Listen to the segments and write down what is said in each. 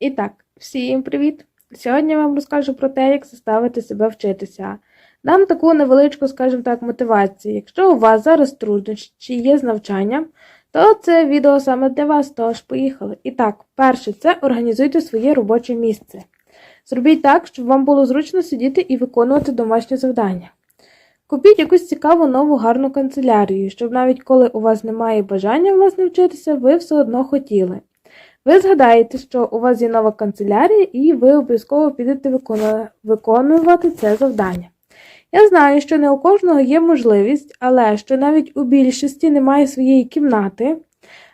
І так, всім привіт! Сьогодні я вам розкажу про те, як заставити себе вчитися. Дам таку невеличку, скажімо так, мотивацію. Якщо у вас зараз труднощі є з навчанням, то це відео саме для вас, тож поїхали. І так, перше, це організуйте своє робоче місце. Зробіть так, щоб вам було зручно сидіти і виконувати домашні завдання. Купіть якусь цікаву нову гарну канцелярію, щоб навіть коли у вас немає бажання власне вчитися, ви все одно хотіли. Ви згадаєте, що у вас є нова канцелярія, і ви обов'язково підете виконувати це завдання. Я знаю, що не у кожного є можливість, але що навіть у більшості немає своєї кімнати.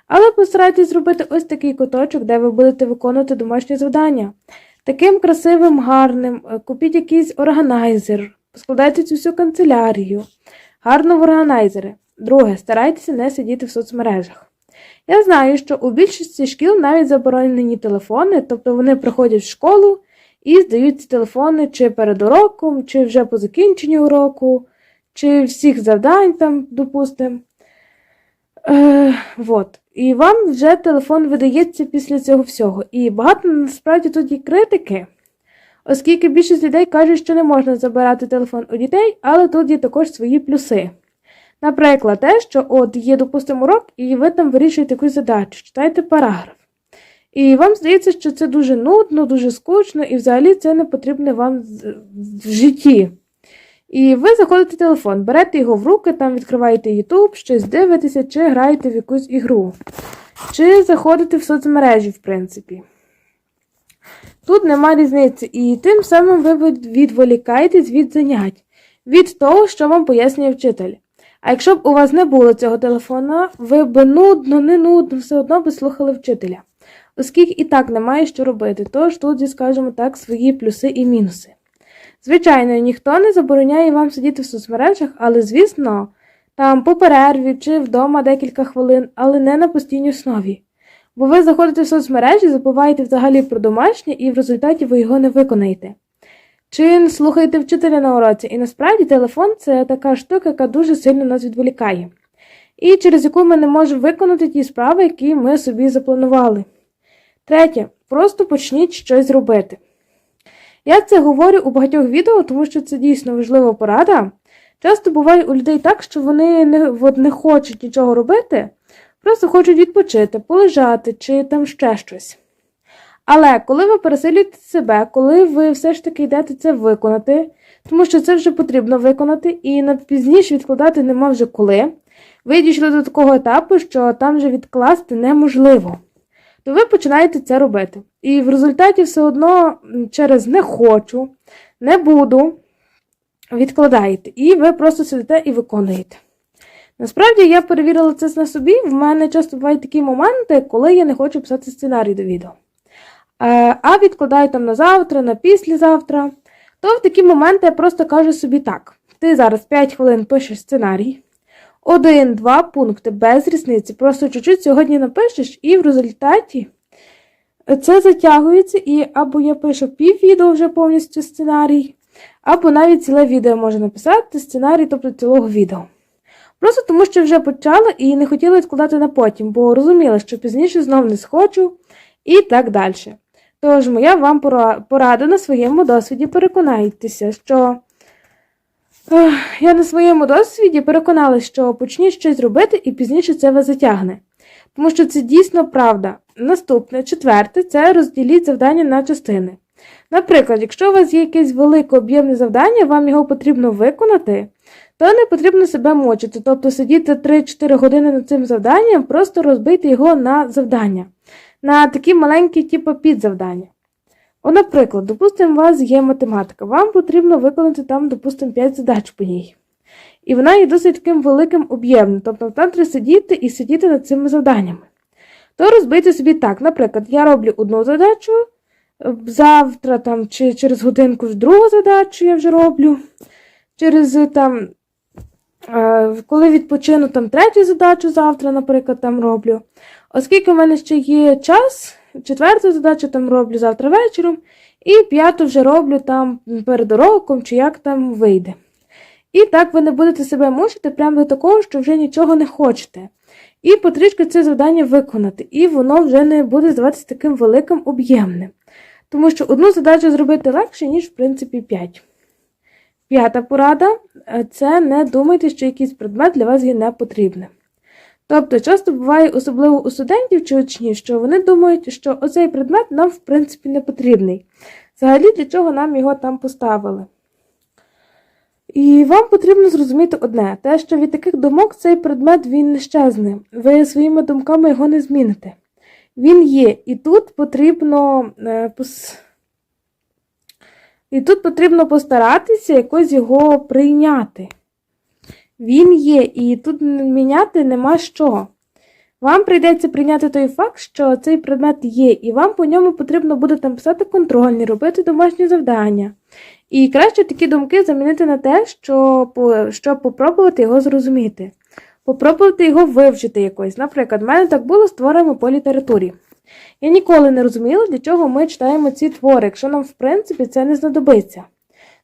Але постарайтесь зробити ось такий куточок, де ви будете виконувати домашні завдання. Таким красивим, гарним, е, купіть якийсь органайзер, складайте цю всю канцелярію. Гарно в органайзери. Друге, старайтеся не сидіти в соцмережах. Я знаю, що у більшості шкіл навіть заборонені телефони, тобто вони приходять в школу і здають телефони чи перед уроком, чи вже по закінченню уроку, чи всіх завдань там, допустимо. Е, вот. І вам вже телефон видається після цього всього. І багато насправді тут є критики, оскільки більшість людей кажуть, що не можна забирати телефон у дітей, але тут є також свої плюси. Наприклад, те, що от є, допустимо, урок, і ви там вирішуєте якусь задачу, читаєте параграф. І вам здається, що це дуже нудно, дуже скучно, і взагалі це не потрібно вам в житті. І ви заходите в телефон, берете його в руки, там відкриваєте YouTube, щось дивитеся, чи граєте в якусь ігру, чи заходите в соцмережі, в принципі. Тут нема різниці, і тим самим ви відволікаєтесь від занять, від того, що вам пояснює вчитель. А якщо б у вас не було цього телефона, ви б нудно, не нудно, все одно би слухали вчителя, оскільки і так немає що робити. Тож тут, є, скажімо так, свої плюси і мінуси. Звичайно, ніхто не забороняє вам сидіти в соцмережах, але, звісно, там по перерві чи вдома декілька хвилин, але не на постійній основі. Бо ви заходите в соцмережі, забуваєте взагалі про домашнє, і в результаті ви його не виконаєте. Чи не слухаєте вчителя на уроці, і насправді телефон це така штука, яка дуже сильно нас відволікає, і через яку ми не можемо виконати ті справи, які ми собі запланували. Третє, просто почніть щось робити. Я це говорю у багатьох відео, тому що це дійсно важлива порада. Часто буває у людей так, що вони не, от не хочуть нічого робити, просто хочуть відпочити, полежати чи там ще щось. Але коли ви пересилюєте себе, коли ви все ж таки йдете це виконати, тому що це вже потрібно виконати, і пізніше відкладати нема вже коли, ви дійшли до такого етапу, що там вже відкласти неможливо, то ви починаєте це робити. І в результаті все одно через не хочу, не буду відкладаєте, і ви просто сидите і виконуєте. Насправді я перевірила це на собі. В мене часто бувають такі моменти, коли я не хочу писати сценарій до відео. Е, А відкладаю там на завтра, на післязавтра. То в такі моменти я просто кажу собі так: ти зараз 5 хвилин пишеш сценарій, один-два пункти без різниці. Просто чуть-чуть сьогодні напишеш, і в результаті це затягується, і або я пишу пів відео вже повністю сценарій, або навіть ціле відео можу написати сценарій, тобто цілого відео. Просто тому, що вже почала і не хотіла відкладати на потім, бо розуміла, що пізніше знов не схочу і так далі. Тож моя вам порада на своєму досвіді переконайтеся, що я на своєму досвіді переконалася, що почніть щось робити і пізніше це вас затягне. Тому що це дійсно правда. Наступне, четверте, це розділіть завдання на частини. Наприклад, якщо у вас є якесь велике об'ємне завдання, вам його потрібно виконати, то не потрібно себе мочити, тобто сидіти 3-4 години над цим завданням, просто розбити його на завдання, на такі маленькі, типу, підзавдання. О, наприклад, допустимо, у вас є математика, вам потрібно виконати там, допустимо, 5 задач по ній. І вона є досить таким великим об'ємним, тобто там треба сидіти і сидіти над цими завданнями. То розбийте собі так, наприклад, я роблю одну задачу, е, завтра там, чи через годинку другу задачу я вже роблю. Через е, там, е, коли відпочину там третю задачу завтра, наприклад, там роблю. Оскільки в мене ще є час, четверту задачу там роблю завтра вечором, і п'яту вже роблю там перед уроком, чи як там вийде. І так ви не будете себе мучити прямо до такого, що вже нічого не хочете. І потрішки це завдання виконати, і воно вже не буде здаватися таким великим об'ємним. Тому що одну задачу зробити легше, ніж, в принципі, 5. П'ята порада це не думайте, що якийсь предмет для вас є непотрібним. Тобто, часто буває, особливо у студентів чи учнів, що вони думають, що оцей предмет нам, в принципі, не потрібний. Взагалі, для чого нам його там поставили. І вам потрібно зрозуміти одне: те, що від таких думок цей предмет він не щезне. Ви своїми думками його не зміните. Він є, і тут потрібно е, і тут потрібно постаратися якось його прийняти. Він є, і тут міняти нема що. Вам прийдеться прийняти той факт, що цей предмет є, і вам по ньому потрібно буде там писати контрольні, робити домашні завдання. І краще такі думки замінити на те, що, щоб попробувати його зрозуміти. Попробувати його вивчити якось. Наприклад, в мене так було з творами по літературі. Я ніколи не розуміла, для чого ми читаємо ці твори, якщо нам, в принципі, це не знадобиться.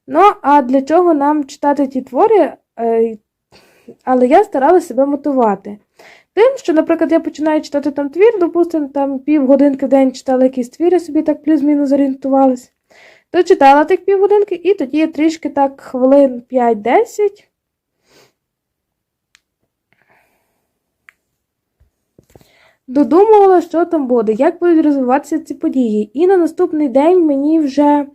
Ну, а для чого нам читати ті твори, е, але я старалася себе мотивувати. Тим, що, наприклад, я починаю читати там твір, допустимо, там півгодинки в день читала якийсь твір, я собі так плюс-мінус зорієнтувалась. То читала тих півгодинки, і тоді я трішки так хвилин 5-10. Додумувала, що там буде, як будуть розвиватися ці події. І на наступний день мені вже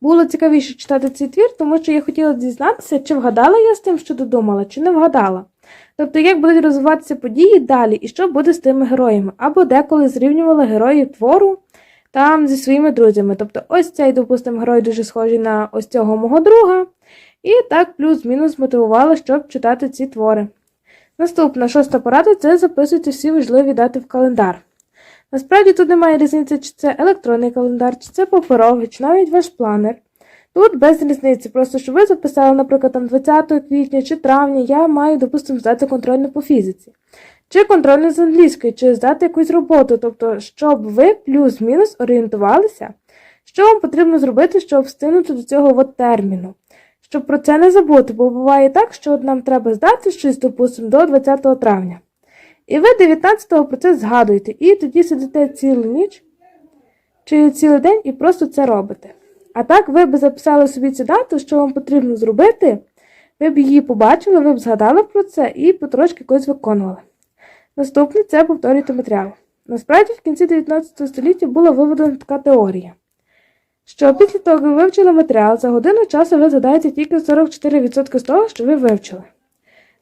було цікавіше читати цей твір, тому що я хотіла дізнатися, чи вгадала я з тим, що додумала, чи не вгадала. Тобто, як будуть розвиватися події далі, і що буде з тими героями, або деколи зрівнювала героїв твору там зі своїми друзями. Тобто, ось цей, допустимо, герой дуже схожий на ось цього мого друга, і так плюс-мінус мотивувала, щоб читати ці твори. Наступна шоста порада це записуйте всі важливі дати в календар. Насправді тут немає різниці, чи це електронний календар, чи це паперовий, чи навіть ваш планер. Тут без різниці, просто щоб ви записали, наприклад, там 20 квітня чи травня, я маю, допустимо, здати контрольну по фізиці, чи контрольну з англійської, чи здати якусь роботу, тобто, щоб ви плюс-мінус орієнтувалися, що вам потрібно зробити, щоб встигнути до цього от терміну. Щоб про це не забути, бо буває так, що нам треба здати щось, допустимо, до 20 травня. І ви 19-го про це згадуєте, і тоді сидите цілу ніч чи цілий день і просто це робите. А так ви б записали собі цю дату, що вам потрібно зробити, ви б її побачили, ви б згадали про це і потрошки якось виконували. Наступне це повторюйте матеріал. Насправді, в кінці 19 століття була виведена така теорія, що після того, як ви вивчили матеріал, за годину часу ви згадаєте тільки 44% з того, що ви вивчили.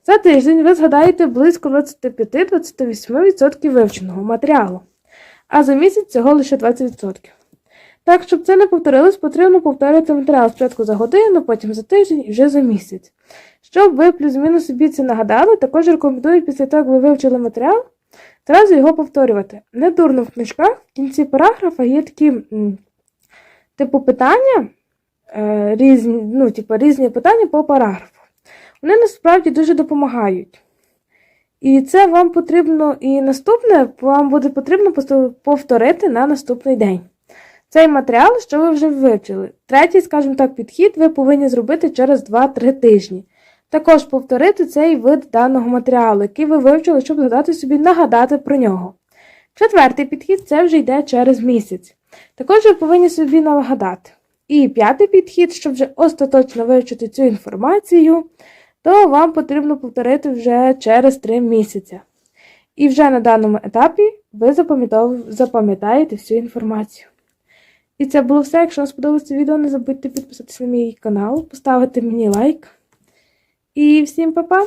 За тиждень ви згадаєте близько 25-28% вивченого матеріалу, а за місяць цього лише 20%. Так, щоб це не повторилось, потрібно повторювати матеріал спочатку за годину, потім за тиждень і вже за місяць. Щоб ви плюс-мінус собі це нагадали, також рекомендую після того, як ви вивчили матеріал, зразу його повторювати. Не дурно в книжках, в кінці параграфа є такі типу питання, е, різні, ну, типу, різні питання по параграфу. Вони насправді дуже допомагають. І це вам потрібно, і наступне вам буде потрібно повторити на наступний день. Цей матеріал, що ви вже вивчили. Третій, скажімо так, підхід ви повинні зробити через 2-3 тижні. Також повторити цей вид даного матеріалу, який ви вивчили, щоб згадати собі, нагадати про нього. Четвертий підхід це вже йде через місяць. Також ви повинні собі нагадати. І п'ятий підхід, щоб вже остаточно вивчити цю інформацію, то вам потрібно повторити вже через 3 місяці. І вже на даному етапі ви запам'ятаєте всю інформацію. І це було все. Якщо вам сподобалося відео, не забудьте підписатися на мій канал, поставити мені лайк. І всім па-па!